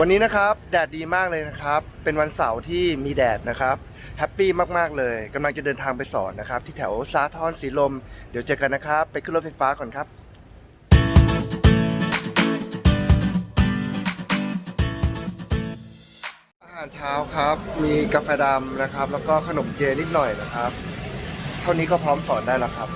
วันนี้นะครับแดดดีมากเลยนะครับ เป็นวันเสาร์ที่มีแดดนะครับแฮปปี้มากๆเลยกำลังจะเดินทางไปสอนนะครับ ที่แถวสาทรสีลม เดี๋ยวเจอกันนะครับ ไปขึ้นรถไฟฟ้าก่อนครับ อาหารเช้าครับ มีกาแฟดำนะครับ แล้วก็ขนมเจนิดหน่อยนะครับ เท่านี้ก็พร้อมสอนได้แล้วครับ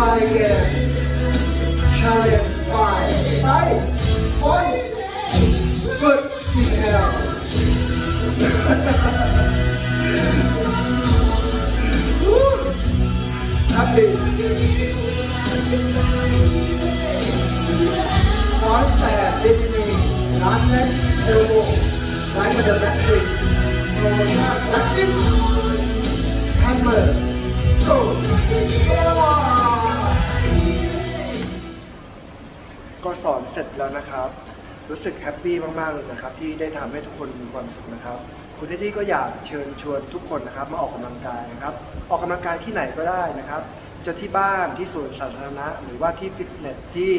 Try again. Challenge five. Five. One. Good. Inhale. Woo. Happy. One step. Listening. Not neck. Elbow. Right with the back swing. Left it. Hammer. Go. ก็สอนเสร็จแล้วนะครับ รู้สึกแฮปปี้มากๆเลยนะครับ ที่ได้ทำให้ทุกคนมีความสุขนะครับคุณเทดดี้ก็อยากเชิญชวนทุกคนนะครับ มาออกกำลังกายนะครับ ออกกำลังกายที่ไหนก็ได้นะครับจะที่บ้านที่สวนสาธารณะ หรือว่าที่ฟิตเนสที่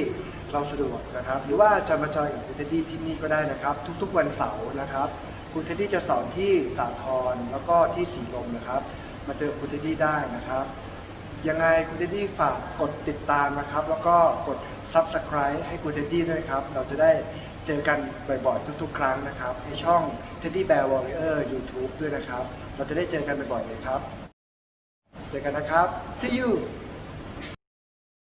เราสะดวกนะครับ หรือว่าจะมาจอยกับคุณเทดดี้ที่นี่ก็ได้นะครับ ทุกๆวันเสาร์นะครับคุณเทดดี้จะสอนที่สาทรแล้วก็ที่สีลมนะครับ มาเจอคุณเทดดี้ได้นะครับ ยังไงคุณเท็ดดี้ฝากกดติดตามนะครับ แล้วก็กด Subscribe ให้คุณเท็ดดี้ด้วยครับ เราจะได้เจอกันบ่อยๆ ทุกๆ ครั้งนะครับในช่อง Teddy Bear Warrior YouTube ด้วยนะครับ เราจะได้เจอกันบ่อยๆเลยครับ เจอกันนะครับ see you